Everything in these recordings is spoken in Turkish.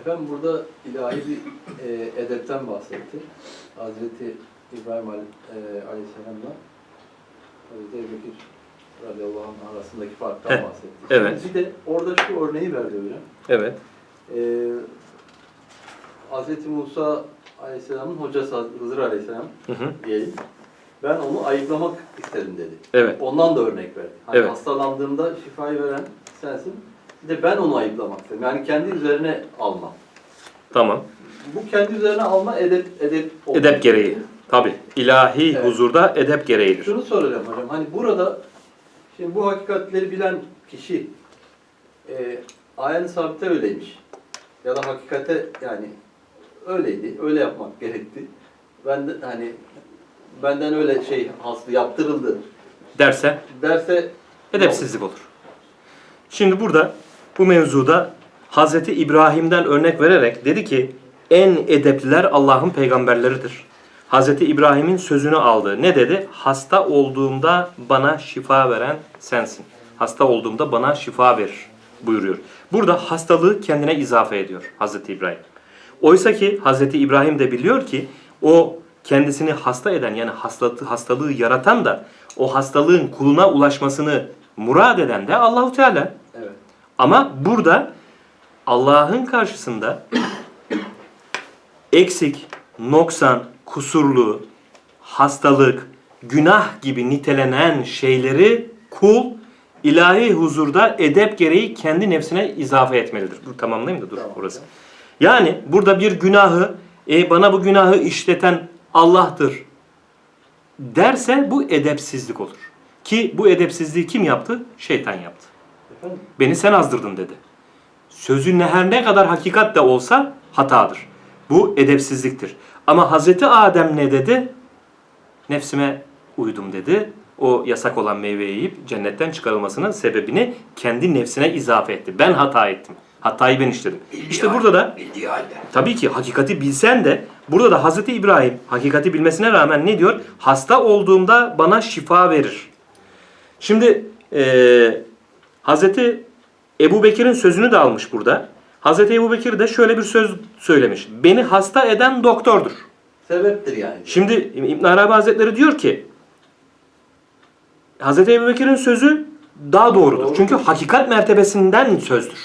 Efendim burada ilahi bir e, edepten bahsetti. Hazreti İbrahim Ali, e, Aleyhisselam'la Hazreti Ebu Bekir radıyallahu anh arasındaki farktan Heh, bahsetti. evet. Şimdi bir de orada şu örneği verdi hocam. Evet. E, Hazreti Musa Aleyhisselam'ın hocası Hızır Aleyhisselam Hı hı. diyelim. Ben onu ayıklamak istedim dedi. Evet. Ondan da örnek verdi. Hani Evet. hastalandığımda şifayı veren sensin. Bir de ben onu ayıplamak istedim. Yani kendi üzerine alma. Tamam. Bu kendi üzerine alma edep edep olmalı. Edep gereği. Tabi. İlahi Evet. huzurda edep gereğidir. Şunu soracağım hocam. Hani burada şimdi bu hakikatleri bilen kişi e, ayen sabite öyleymiş. Ya da hakikate yani öyleydi. Öyle yapmak gerekti. Ben de hani benden öyle şey haslı yaptırıldı Derse derse edepsizlik olur. Şimdi burada bu mevzuda Hazreti İbrahim'den örnek vererek dedi ki en edepliler Allah'ın peygamberleridir. Hazreti İbrahim'in sözünü aldı. Ne dedi? Hasta olduğumda bana şifa veren sensin. Hasta olduğumda bana şifa verir buyuruyor. Burada hastalığı kendine izafe ediyor Hazreti İbrahim. Oysa ki Hazreti İbrahim de biliyor ki o kendisini hasta eden yani hastalığı, hastalığı yaratan da o hastalığın kuluna ulaşmasını murad eden de Allahu Teala. Ama burada Allah'ın karşısında eksik, noksan, kusurlu, hastalık, günah gibi nitelenen şeyleri kul ilahi huzurda edep gereği kendi nefsine izafe etmelidir. Dur tamamlayayım da dur Tamam. orası. Yani burada bir günahı e, bana bu günahı işleten Allah'tır derse bu edepsizlik olur. Ki bu edepsizliği kim yaptı? Şeytan yaptı. Beni sen azdırdın dedi. Sözün her ne kadar hakikat de olsa hatadır. Bu edepsizliktir. Ama Hazreti Adem ne dedi? Nefsime uydum dedi. O yasak olan meyveyi yiyip cennetten çıkarılmasının sebebini kendi nefsine izafe etti. Ben hata ettim. Hatayı ben işledim. İşte burada da Bildiği halde. Tabii ki hakikati bilsen de burada da Hazreti İbrahim hakikati bilmesine rağmen ne diyor? Hasta olduğumda bana şifa verir. Şimdi eee Hazreti Ebu Bekir'in sözünü de almış burada. Hazreti Ebu Bekir de şöyle bir söz söylemiş. Beni hasta eden doktordur. Sebeptir yani. Şimdi İbn Arabi Hazretleri diyor ki Hazreti Ebu Bekir'in sözü daha doğrudur. Doğru. Çünkü hakikat mertebesinden sözdür.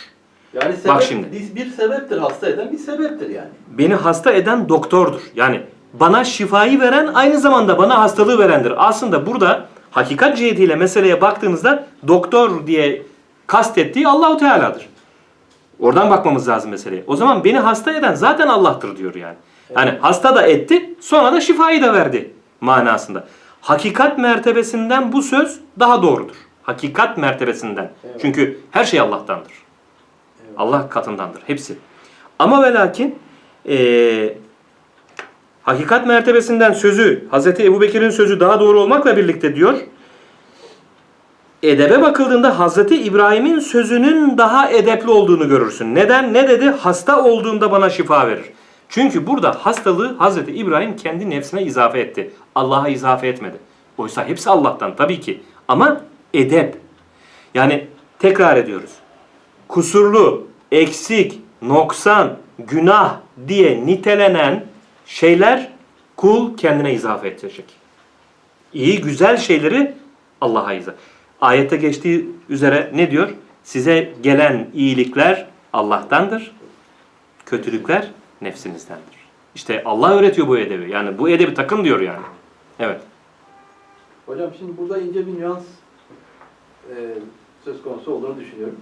Yani sebep, Bak şimdi. Bir, bir sebeptir hasta eden bir sebeptir yani. Beni hasta eden doktordur. Yani bana şifayı veren aynı zamanda bana hastalığı verendir. Aslında burada hakikat cihetiyle meseleye baktığınızda doktor diye kastettiği Allahu Teala'dır. Oradan bakmamız lazım meseleye. O zaman beni hasta eden zaten Allah'tır diyor yani. Yani hasta da etti, sonra da şifayı da verdi manasında. Hakikat mertebesinden bu söz daha doğrudur. Hakikat mertebesinden. Evet. Çünkü her şey Allah'tandır. Evet. Allah katındandır hepsi. Ama ve lakin eee, hakikat mertebesinden sözü, Hz. Ebu Bekir'in sözü daha doğru olmakla birlikte diyor, edebe bakıldığında Hz. İbrahim'in sözünün daha edepli olduğunu görürsün. Neden? Ne dedi? Hasta olduğunda bana şifa verir. Çünkü burada hastalığı Hz. İbrahim kendi nefsine izafe etti. Allah'a izafe etmedi. Oysa hepsi Allah'tan tabii ki. Ama edep. Yani tekrar ediyoruz kusurlu, eksik, noksan, günah diye nitelenen şeyler kul kendine izafe edecek. İyi, güzel şeyleri Allah'a izafe. Ayette geçtiği üzere ne diyor? Size gelen iyilikler Allah'tandır, kötülükler nefsinizdendir. İşte Allah öğretiyor bu edebi. Yani bu edebi takın diyor yani. Evet. Hocam şimdi burada ince bir nüans e, söz konusu olduğunu düşünüyorum.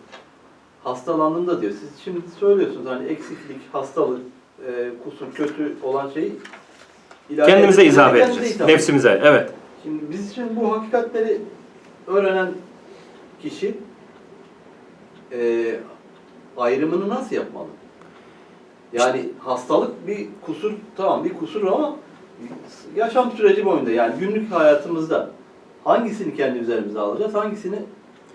Hastalandım da diyor. Siz şimdi söylüyorsunuz hani eksiklik, hastalık, e, kusur, kötü olan şeyi ilahi Kendimize izafe kendimize edeceğiz. hitap Nefsimize. Evet. Şimdi biz şimdi bu hakikatleri öğrenen kişi e, ayrımını nasıl yapmalı? Yani hastalık bir kusur, tamam bir kusur ama yaşam süreci boyunca yani günlük hayatımızda hangisini kendi üzerimize alacağız, hangisini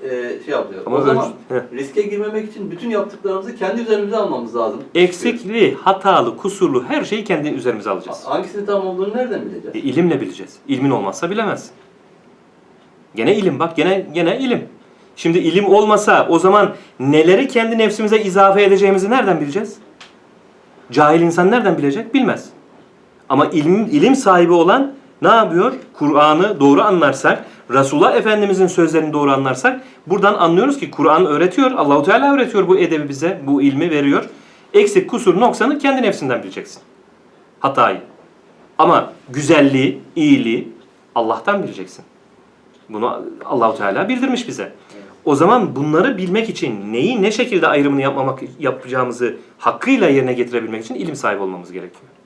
e, şey yapacağız? Ama o zaman ölç- riske girmemek için bütün yaptıklarımızı kendi üzerimize almamız lazım. Eksikli, hatalı, kusurlu her şeyi kendi üzerimize alacağız. Hangisinin tam olduğunu nereden bileceğiz? E, ilimle bileceğiz. İlmin olmazsa bilemezsin. Gene ilim bak gene gene ilim. Şimdi ilim olmasa o zaman neleri kendi nefsimize izafe edeceğimizi nereden bileceğiz? Cahil insan nereden bilecek? Bilmez. Ama ilim, ilim sahibi olan ne yapıyor? Kur'an'ı doğru anlarsak, Resulullah Efendimizin sözlerini doğru anlarsak buradan anlıyoruz ki Kur'an öğretiyor. Allahu Teala öğretiyor bu edebi bize, bu ilmi veriyor. Eksik, kusur, noksanı kendi nefsinden bileceksin. Hatayı. Ama güzelliği, iyiliği Allah'tan bileceksin. Bunu Allahu Teala bildirmiş bize. O zaman bunları bilmek için neyi ne şekilde ayrımını yapmamak yapacağımızı hakkıyla yerine getirebilmek için ilim sahibi olmamız gerekiyor.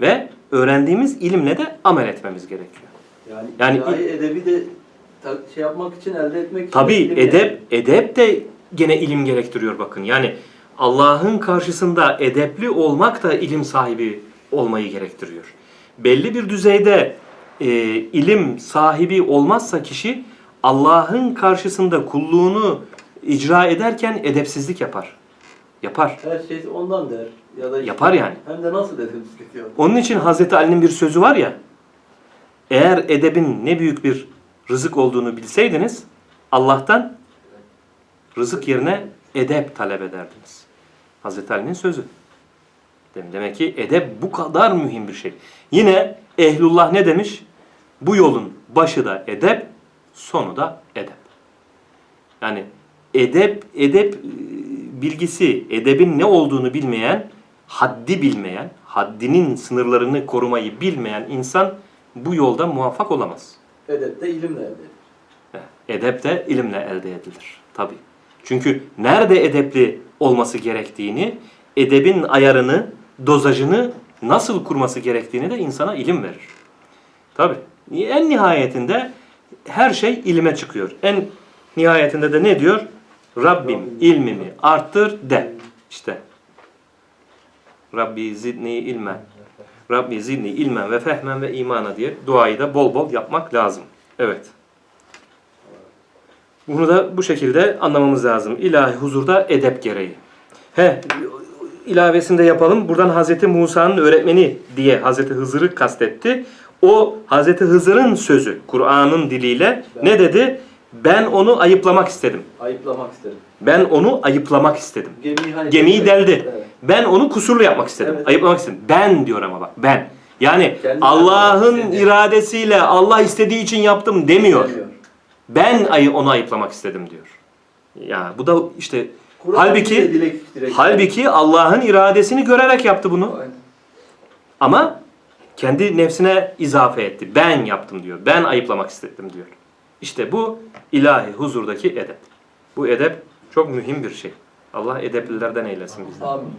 Ve öğrendiğimiz ilimle de amel etmemiz gerekiyor. Yani, Yani- yani edebi de şey yapmak için, elde etmek için. Tabii edep edep de gene ilim gerektiriyor bakın. Yani Allah'ın karşısında edepli olmak da ilim sahibi olmayı gerektiriyor. Belli bir düzeyde e, ilim sahibi olmazsa kişi Allah'ın karşısında kulluğunu icra ederken edepsizlik yapar. Yapar. Her şey ondan der. Ya da Yapar yani. Hem de nasıl edepsizlik yapar. Onun için Hazreti Ali'nin bir sözü var ya. Eğer edebin ne büyük bir rızık olduğunu bilseydiniz Allah'tan rızık yerine edep talep ederdiniz. Hazreti Ali'nin sözü. Dem- Demek ki edep bu kadar mühim bir şey. Yine Ehlullah ne demiş? Bu yolun başı da edep, sonu da edep. Yani edep, edep e, bilgisi, edebin ne olduğunu bilmeyen, haddi bilmeyen, haddinin sınırlarını korumayı bilmeyen insan bu yolda muvaffak olamaz. Edep de ilimle elde edilir. Edep de ilimle elde edilir. Tabi. Çünkü nerede edepli olması gerektiğini, edebin ayarını, dozajını nasıl kurması gerektiğini de insana ilim verir. Tabi. En nihayetinde her şey ilime çıkıyor. En nihayetinde de ne diyor? Rabbim ilmimi arttır de. İşte. Rabbi zidni ilmen. Rabbi zidni ilmen ve fehmen ve imana diye duayı da bol bol yapmak lazım. Evet. Bunu da bu şekilde anlamamız lazım. İlahi huzurda edep gereği. He, ilavesinde yapalım. Buradan Hazreti Musa'nın öğretmeni diye Hazreti Hızır'ı kastetti. O Hazreti Hızır'ın sözü Kur'an'ın diliyle ne dedi? Ben onu ayıplamak istedim. Ayıplamak isterim. Ben onu ayıplamak istedim. Gemiyi hani... Gemiyi deldi. Evet. Ben onu kusurlu yapmak istedim. Evet. Ayıplamak istedim. Ben diyor ama bak ben. Yani Kendi Allah'ın iradesiyle Allah istediği için yaptım demiyor. Demiyor. Ben ayı onu ayıplamak istedim diyor. Ya bu da işte Kur'an halbuki dilek- direkt- halbuki Allah'ın iradesini görerek yaptı bunu. Aynen. Ama kendi nefsine izafe etti. Ben yaptım diyor. Ben ayıplamak istedim diyor. İşte bu ilahi huzurdaki edep. Bu edep çok mühim bir şey. Allah edeplilerden eylesin bizi. Amin.